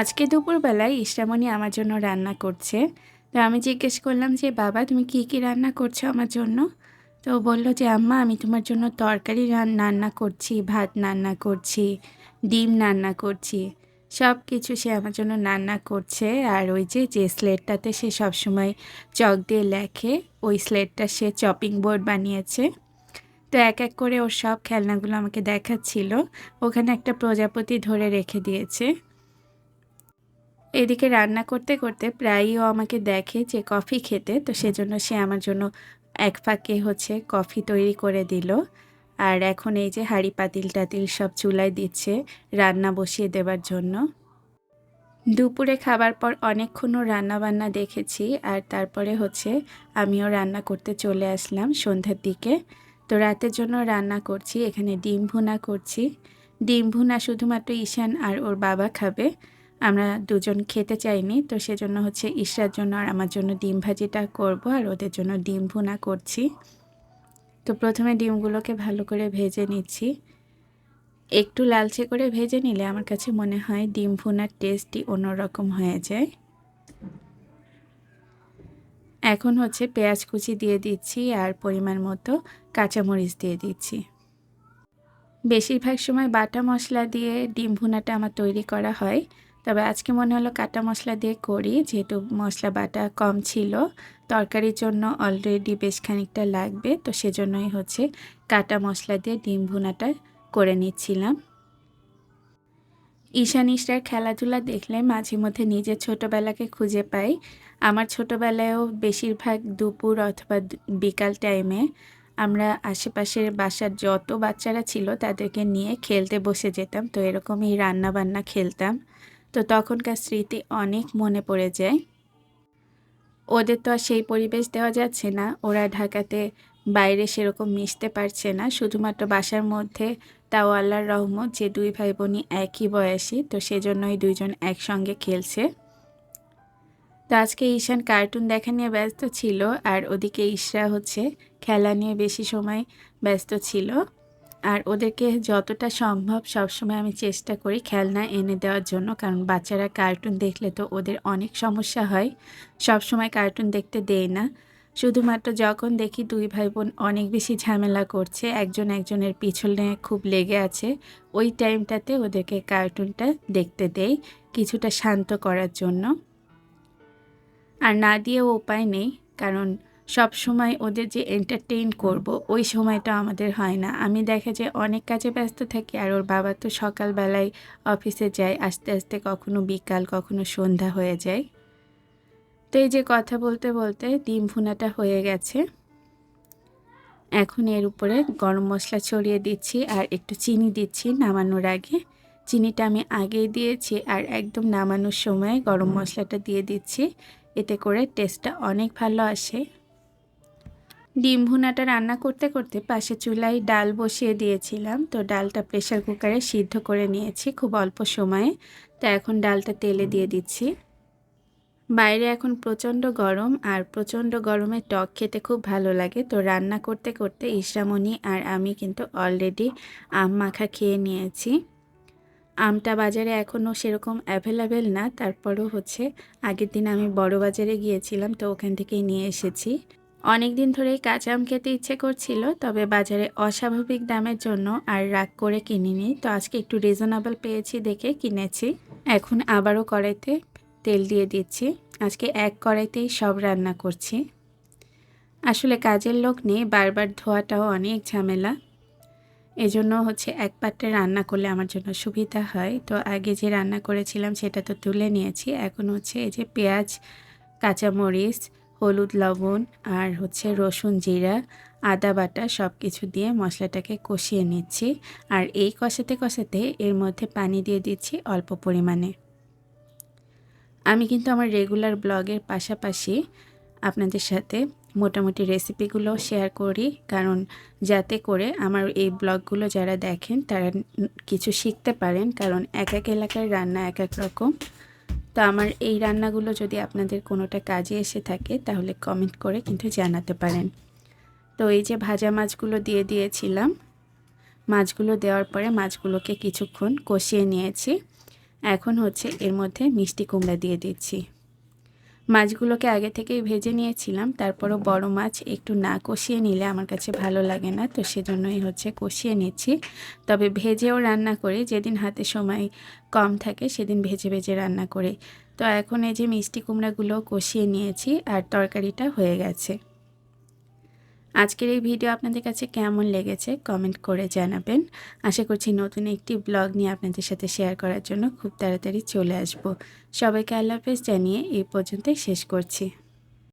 আজকে দুপুরবেলায় ইশরামণি আমার জন্য রান্না করছে। তো আমি জিজ্ঞেস করলাম যে, বাবা, তুমি কি কি রান্না করছ আমার জন্য? তো বলল যে, আম্মা, আমি তোমার জন্য তরকারি রান্না করছি, ভাত রান্না করছি, ডিম রান্না করছি। সব কিছু সে আমার জন্য রান্না করছে আর ওই যে যে স্লেটটাতে সে সবসময় চক দিয়ে লেখে, ওই স্লেটটা সে চপিং বোর্ড বানিয়েছে। তো এক এক করে ওর সব খেলনাগুলো আমাকে দেখাচ্ছিল। ওখানে একটা প্রজাপতি ধরে রেখে দিয়েছে। এদিকে রান্না করতে করতে প্রায়ই ও আমাকে দেখে যে কফি খেতে, তো সেজন্য সে আমার জন্য এক ফাঁকে হচ্ছে কফি তৈরি করে দিল। আর এখন এই যে হাঁড়ি, পাতিল, টাতিল সব চুলায় দিচ্ছে রান্না বসিয়ে দেবার জন্য। দুপুরে খাবার পর অনেকক্ষণও রান্না বান্না দেখেছি আর তারপরে হচ্ছে আমিও রান্না করতে চলে আসলাম সন্ধ্যার দিকে। তো রাতের জন্য রান্না করছি, এখানে ডিম ভুনা করছি। ডিম ভুনা শুধুমাত্র ঈশান আর ওর বাবা খাবে। আমরা দুজন খেতে চাইনি, তো সেজন্য হচ্ছে ঈশার জন্য আর আমার জন্য ডিম ভাজিটা করব আর ওদের জন্য ডিম ভুনা করছি। তো প্রথমে ডিমগুলোকে ভালো করে ভেজে নিচ্ছি। একটু লালচে করে ভেজে নিলে আমার কাছে মনে হয় ডিম ভুনার টেস্টই অন্যরকম হয়ে যায়। এখন হচ্ছে পেঁয়াজ কুচি দিয়ে দিচ্ছি আর পরিমাণ মতো কাঁচামরিচ দিয়ে দিচ্ছি। বেশিরভাগ সময় বাটা মশলা দিয়ে ডিম ভুনাটা আমার তৈরি করা হয়। তবে আজকে মনে হলো কাটা মশলা দিয়ে করি, যেহেতু মশলা বাটা কম ছিল। তরকারির জন্য অলরেডি বেশ খানিকটা লাগবে, তো সেজন্যই হচ্ছে কাটা মশলা দিয়ে ডিম ভুনাটা করে নিচ্ছিলাম। ঈশান ইশরার খেলাধুলা দেখলে মাঝে মধ্যে নিজের ছোটোবেলাকে খুঁজে পাই। আমার ছোটোবেলায়ও বেশিরভাগ দুপুর অথবা বিকাল টাইমে আমরা আশেপাশের বাসার যত বাচ্চারা ছিল তাদেরকে নিয়ে খেলতে বসে যেতাম, তো এরকমই রান্না বান্না খেলতাম। তো তখনকার স্মৃতি অনেক মনে পড়ে যায়। ওদের তো আর সেই পরিবেশ দেওয়া যাচ্ছে না। ওরা ঢাকাতে বাইরে সেরকম মিশতে পারছে না। শুধুমাত্র বাসার মধ্যে তাও আল্লাহর রহমত যে দুই ভাই বোনই একই বয়সী, তো সেজন্যই দুইজন একসঙ্গে খেলছে। তো আজকে ঈশান কার্টুন দেখা নিয়ে ব্যস্ত ছিল, আর ওদিকে ইশরা হচ্ছে খেলা নিয়ে বেশি সময় ব্যস্ত ছিল। আর ওদেরকে যতটা সম্ভব সবসময় আমি চেষ্টা করি খেলনা এনে দেওয়ার জন্য, কারণ বাচ্চারা কার্টুন দেখলে তো ওদের অনেক সমস্যা হয়। সব সময় কার্টুন দেখতে দেয় না। শুধুমাত্র যখন দেখি দুই ভাই বোন অনেক বেশি ঝামেলা করছে, একজন একজনের পিছনে খুব লেগে আছে, ওই টাইমটাতে ওদেরকে কার্টুনটা দেখতে দেই কিছুটা শান্ত করার জন্য। আর না দিয়েও উপায় নেই, কারণ সব সময় ওদের যে এন্টারটেইন করব, ওই সময়টা আমাদের হয় না। আমি দেখা যায় অনেক কাজে ব্যস্ত থাকি আর ওর বাবা তো সকালবেলায় অফিসে যায়, আস্তে আস্তে কখনো বিকাল, কখনো সন্ধ্যা হয়ে যায়। তো এই যে কথা বলতে বলতে ডিম ভুনাটা হয়ে গেছে। এখন এর উপরে গরম মশলা ছড়িয়ে দিচ্ছি আর একটু চিনি দিচ্ছি নামানোর আগে। চিনিটা আমি আগেই দিয়েছি আর একদম নামানোর সময় গরম মশলাটা দিয়ে দিচ্ছি। এতে করে টেস্টটা অনেক ভালো আসে। ডিম ভুনাটা রান্না করতে করতে পাশে চুলায় ডাল বসিয়ে দিয়েছিলাম। তো ডালটা প্রেশার কুকারে সিদ্ধ করে নিয়েছি খুব অল্প সময়ে। তো এখন ডালটা তেলে দিয়ে দিচ্ছি। বাইরে এখন প্রচণ্ড গরম আর প্রচণ্ড গরমে টক খেতে খুব ভালো লাগে। তো রান্না করতে করতে ইশরামণি আর আমি কিন্তু অলরেডি আম মাখা খেয়ে নিয়েছি। আমটা বাজারে এখনও সেরকম অ্যাভেলেবেল না। তারপরও হচ্ছে আগের দিন আমি বড় বাজারে গিয়েছিলাম, তো ওখান থেকেই নিয়ে এসেছি। অনেক দিন ধরেই কাঁচা আম খেতে ইচ্ছে করছিল, তবে বাজারে অস্বাভাবিক দামের জন্য আর রাগ করে কিনিনি। তো আজকে একটু রিজনেবল পেয়েছি দেখে কিনেছি। এখন আবারও কড়াইতে তেল দিয়ে দিচ্ছি। আজকে এক কড়াইতেই সব রান্না করছি। আসলে কাজের লোক নেই, বারবার ধোয়াটাও অনেক ঝামেলা। এজন্য হচ্ছে এক পাত্রে রান্না করলে আমার জন্য সুবিধা হয়। তো আগে যে রান্না করেছিলাম সেটা তো তুলে নিয়েছি। এখন হচ্ছে এই যে পেঁয়াজ, কাঁচামরিচ হলুদ লবণ আর হচ্ছে রসুন জিরা, আদা বাটা সব কিছু দিয়ে মশলাটাকে কষিয়ে নিচ্ছি। আর এই কষাতে কষাতে এর মধ্যে পানি দিয়ে দিচ্ছি অল্প পরিমাণে। আমি কিন্তু আমার রেগুলার ব্লগের পাশাপাশি আপনাদের সাথে মোটামুটি রেসিপিগুলো শেয়ার করি। কারণ যাতে করে আমার এই ব্লগগুলো যারা দেখেন, তারা কিছু শিখতে পারেন। কারণ এক এক এলাকার রান্না এক এক রকম। তো আমার এই রান্নাগুলো যদি আপনাদের কোনোটা কাজে এসে থাকে, তাহলে কমেন্ট করে কিন্তু জানাতে পারেন। তো এই যে ভাজা মাছগুলো দিয়ে দিয়েছিলাম, মাছগুলো দেওয়ার পরে মাছগুলোকে কিছুক্ষণ কষিয়ে নিয়েছি। এখন হচ্ছে এর মধ্যে মিষ্টি কুমড়া দিয়ে দিচ্ছি। মাছগুলোকে আগে থেকেই ভেজে নিয়েছিলাম, তারপরও বড় মাছ একটু না কষিয়ে নিলে আমার কাছে ভালো লাগে না, তো সেজন্যই হচ্ছে কষিয়ে নিচ্ছি। তবে ভেজেও রান্না করে, যেদিন হাতে সময় কম থাকে সেদিন ভেজে ভেজে রান্না করে। তো এখন এই যে মিষ্টি কুমড়াগুলো কষিয়ে নিয়েছি, আর তরকারিটা হয়ে গেছে। আজকের এই ভিডিও আপনাদের কাছে কেমন লেগেছে কমেন্ট করে জানাবেন। আশা করছি নতুন একটি ব্লগ নিয়ে আপনাদের সাথে শেয়ার করার জন্য খুব তাড়াতাড়ি চলে আসব। সবাইকে আল্লাহ হাফেজ জানিয়ে এই পর্যন্তই শেষ করছি।